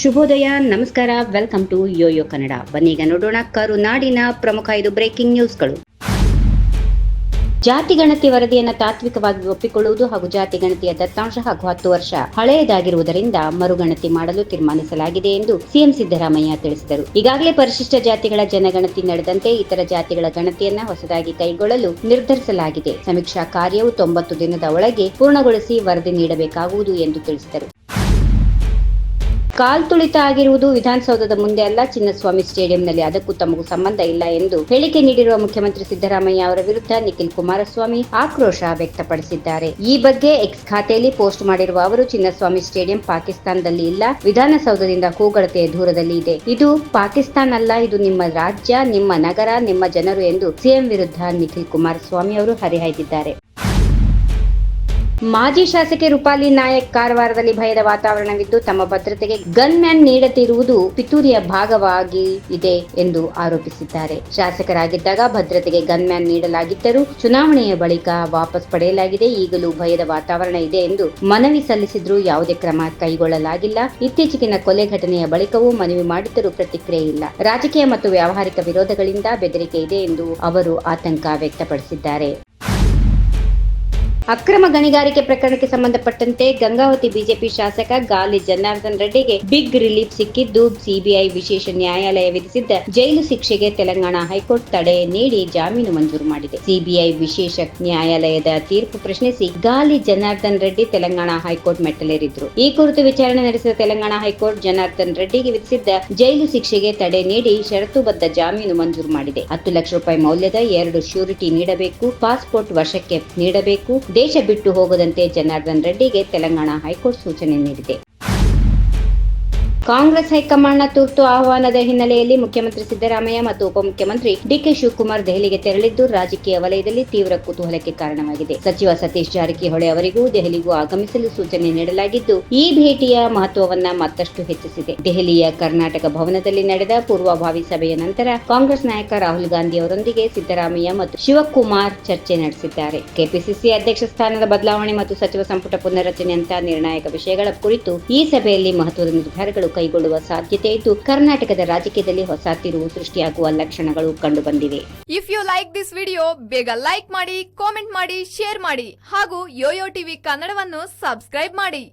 ಶುಭೋದಯ, ನಮಸ್ಕಾರ welcome to YoYo Kannada. ಬನ್ನೀಗ ನೋಡೋಣ ಕರುನಾಡಿನ ಪ್ರಮುಖ ಐದು ಬ್ರೇಕಿಂಗ್ ನ್ಯೂಸ್ಗಳು ಜಾತಿ ಗಣತಿ ವರದಿಯನ್ನು ತಾತ್ವಿಕವಾಗಿ ಒಪ್ಪಿಕೊಳ್ಳುವುದು ಹಾಗೂ ಜಾತಿ ಗಣತಿಯ ದತ್ತಾಂಶ ಹಾಗೂ ಹತ್ತು ವರ್ಷ ಹಳೆಯದಾಗಿರುವುದರಿಂದ ಮರುಗಣತಿ ಮಾಡಲು ತೀರ್ಮಾನಿಸಲಾಗಿದೆ ಎಂದು ಸಿಎಂ ಸಿದ್ದರಾಮಯ್ಯ ತಿಳಿಸಿದರು. ಈಗಾಗಲೇ ಪರಿಶಿಷ್ಟ ಜಾತಿಗಳ ಜನಗಣತಿ ನಡೆದಂತೆ ಇತರ ಜಾತಿಗಳ ಗಣತಿಯನ್ನ ಹೊಸದಾಗಿ ಕೈಗೊಳ್ಳಲು ನಿರ್ಧರಿಸಲಾಗಿದೆ. ಸಮೀಕ್ಷಾ ಕಾರ್ಯವು ತೊಂಬತ್ತು ದಿನದ ಒಳಗೆ ಪೂರ್ಣಗೊಳಿಸಿ ವರದಿ ನೀಡಬೇಕಾಗುವುದು ಎಂದು ತಿಳಿಸಿದರು. ಕಾಲ್ತುಳಿತ ಆಗಿರುವುದು ವಿಧಾನಸೌಧದ ಮುಂದೆ ಅಲ್ಲ, ಚಿನ್ನಸ್ವಾಮಿ ಸ್ಟೇಡಿಯಂನಲ್ಲಿ ಅದಕ್ಕೂ ತಮಗೂ ಸಂಬಂಧ ಇಲ್ಲ ಎಂದು ಹೇಳಿಕೆ ನೀಡಿರುವ ಮುಖ್ಯಮಂತ್ರಿ ಸಿದ್ದರಾಮಯ್ಯ ಅವರ ವಿರುದ್ಧ ನಿಖಿಲ್ ಕುಮಾರಸ್ವಾಮಿ ಆಕ್ರೋಶ ವ್ಯಕ್ತಪಡಿಸಿದ್ದಾರೆ. ಈ ಬಗ್ಗೆ ಎಕ್ಸ್ ಖಾತೆಯಲ್ಲಿ ಪೋಸ್ಟ್ ಮಾಡಿರುವ ಅವರು, ಚಿನ್ನಸ್ವಾಮಿ ಸ್ಟೇಡಿಯಂ ಪಾಕಿಸ್ತಾನದಲ್ಲಿ ಇಲ್ಲ, ವಿಧಾನಸೌಧದಿಂದ ಕೂಗಳತೆಯ ದೂರದಲ್ಲಿ ಇದೆ. ಇದು ಪಾಕಿಸ್ತಾನ ಅಲ್ಲ, ಇದು ನಿಮ್ಮ ರಾಜ್ಯ, ನಿಮ್ಮ ನಗರ, ನಿಮ್ಮ ಜನರು ಎಂದು ಸಿಎಂ ವಿರುದ್ಧ ನಿಖಿಲ್ ಕುಮಾರಸ್ವಾಮಿ ಅವರು ಹರಿಹಾಯ್ದಿದ್ದಾರೆ. ಮಾಜಿ ಶಾಸಕಿ ರೂಪಾಲಿ ನಾಯಕ್ ಕಾರವಾರದಲ್ಲಿ ಭಯದ ವಾತಾವರಣವಿದ್ದು ತಮ್ಮ ಭದ್ರತೆಗೆ ಗನ್ ಮ್ಯಾನ್ ನೀಡದಿರುವುದು ಪಿತೂರಿಯ ಭಾಗವಾಗಿ ಇದೆ ಎಂದು ಆರೋಪಿಸಿದ್ದಾರೆ. ಶಾಸಕರಾಗಿದ್ದಾಗ ಭದ್ರತೆಗೆ ಗನ್ ಮ್ಯಾನ್ ನೀಡಲಾಗಿದ್ದರೂ ಚುನಾವಣೆಯ ಬಳಿಕ ವಾಪಸ್ ಪಡೆಯಲಾಗಿದೆ. ಈಗಲೂ ಭಯದ ವಾತಾವರಣ ಇದೆ ಎಂದು ಮನವಿ ಸಲ್ಲಿಸಿದ್ರೂ ಯಾವುದೇ ಕ್ರಮ ಕೈಗೊಳ್ಳಲಾಗಿಲ್ಲ. ಇತ್ತೀಚೆಗಿನ ಕೊಲೆ ಘಟನೆಯ ಬಳಿಕವೂ ಮನವಿ ಮಾಡಿದ್ದರೂ ಪ್ರತಿಕ್ರಿಯೆ ಇಲ್ಲ. ರಾಜಕೀಯ ಮತ್ತು ವ್ಯಾವಹಾರಿಕ ವಿರೋಧಗಳಿಂದ ಬೆದರಿಕೆ ಇದೆ ಎಂದು ಅವರು ಆತಂಕ ವ್ಯಕ್ತಪಡಿಸಿದ್ದಾರೆ. ಅಕ್ರಮ ಗಣಿಗಾರಿಕೆ ಪ್ರಕರಣಕ್ಕೆ ಸಂಬಂಧಪಟ್ಟಂತೆ ಗಂಗಾವತಿ ಬಿಜೆಪಿ ಶಾಸಕ ಗಾಲಿ ಜನಾರ್ದನ್ ರೆಡ್ಡಿಗೆ ಬಿಗ್ ರಿಲೀಫ್ ಸಿಕ್ಕಿದ್ದು ಸಿಬಿಐ ವಿಶೇಷ ನ್ಯಾಯಾಲಯ ವಿಧಿಸಿದ್ದ ಜೈಲು ಶಿಕ್ಷೆಗೆ ತೆಲಂಗಾಣ ಹೈಕೋರ್ಟ್ ತಡೆ ನೀಡಿ ಜಾಮೀನು ಮಂಜೂರು ಮಾಡಿದೆ. ಸಿಬಿಐ ವಿಶೇಷ ನ್ಯಾಯಾಲಯದ ತೀರ್ಪು ಪ್ರಶ್ನಿಸಿ ಗಾಲಿ ಜನಾರ್ದನ್ ರೆಡ್ಡಿ ತೆಲಂಗಾಣ ಹೈಕೋರ್ಟ್ ಮೆಟ್ಟಲೇರಿದ್ರು. ಈ ಕುರಿತು ವಿಚಾರಣೆ ನಡೆಸಿದ ತೆಲಂಗಾಣ ಹೈಕೋರ್ಟ್ ಜನಾರ್ದನ್ ರೆಡ್ಡಿಗೆ ವಿಧಿಸಿದ್ದ ಜೈಲು ಶಿಕ್ಷೆಗೆ ತಡೆ ನೀಡಿ ಷರತ್ತುಬದ್ಧ ಜಾಮೀನು ಮಂಜೂರು ಮಾಡಿದೆ. ಹತ್ತು ಲಕ್ಷ ರೂಪಾಯಿ ಮೌಲ್ಯದ ಎರಡು ಶ್ಯೂರಿಟಿ ನೀಡಬೇಕು, ಪಾಸ್ಪೋರ್ಟ್ ವರ್ಷಕ್ಕೆ ನೀಡಬೇಕು ದೇಶ ಬಿಟ್ಟು ಹೋಗದಂತೆ ಜನಾರ್ದನ್ ರೆಡ್ಡಿಗೆ ತೆಲಂಗಾಣ ಹೈಕೋರ್ಟ್ ಸೂಚನೆ ನೀಡಿದೆ. ಕಾಂಗ್ರೆಸ್ ಹೈಕಮಾಂಡ್ನ ತುರ್ತು ಆಹ್ವಾನದ ಹಿನ್ನೆಲೆಯಲ್ಲಿ ಮುಖ್ಯಮಂತ್ರಿ ಸಿದ್ದರಾಮಯ್ಯ ಮತ್ತು ಉಪಮುಖ್ಯಮಂತ್ರಿ ಡಿಕೆ ಶಿವಕುಮಾರ್ ದೆಹಲಿಗೆ ತೆರಳಿದ್ದು ರಾಜಕೀಯ ವಲಯದಲ್ಲಿ ತೀವ್ರ ಕುತೂಹಲಕ್ಕೆ ಕಾರಣವಾಗಿದೆ. ಸಚಿವ ಸತೀಶ್ ಜಾರಕಿಹೊಳಿ ಅವರಿಗೂ ದೆಹಲಿಗೂ ಆಗಮಿಸಲು ಸೂಚನೆ ನೀಡಲಾಗಿದ್ದು, ಈ ಭೇಟಿಯ ಮಹತ್ವವನ್ನ ಮತ್ತಷ್ಟು ಹೆಚ್ಚಿಸಿದೆ. ದೆಹಲಿಯ ಕರ್ನಾಟಕ ಭವನದಲ್ಲಿ ನಡೆದ ಪೂರ್ವಭಾವಿ ಸಭೆಯ ನಂತರ ಕಾಂಗ್ರೆಸ್ ನಾಯಕ ರಾಹುಲ್ ಗಾಂಧಿ ಅವರೊಂದಿಗೆ ಸಿದ್ದರಾಮಯ್ಯ ಮತ್ತು ಶಿವಕುಮಾರ್ ಚರ್ಚೆ ನಡೆಸಿದ್ದಾರೆ. ಕೆಪಿಸಿಸಿ ಅಧ್ಯಕ್ಷ ಸ್ಥಾನದ ಬದಲಾವಣೆ ಮತ್ತು ಸಚಿವ ಸಂಪುಟ ಪುನರ್ರಚನೆಯಂತಹ ನಿರ್ಣಾಯಕ ವಿಷಯಗಳ ಕುರಿತು ಈ ಸಭೆಯಲ್ಲಿ ಮಹತ್ವದ ನಿರ್ಧಾರಗಳು ಕೈಗೊಳ್ಳುವ ಸಾಧ್ಯತೆ ಇದ್ದು ಕರ್ನಾಟಕದ ರಾಜಕೀಯದಲ್ಲಿ ಹೊಸ ತಿರುವು ಸೃಷ್ಟಿಯಾಗುವ ಲಕ್ಷಣಗಳು ಕಂಡುಬಂದಿವೆ. If you like this video ಬೇಗ ಲೈಕ್ ಮಾಡಿ ಕಾಮೆಂಟ್ ಮಾಡಿ ಶೇರ್ ಮಾಡಿ ಹಾಗೂ ಯೋಯೋ ಟಿವಿ ಕನ್ನಡವನ್ನು ಸಬ್ಸ್ಕ್ರೈಬ್ ಮಾಡಿ.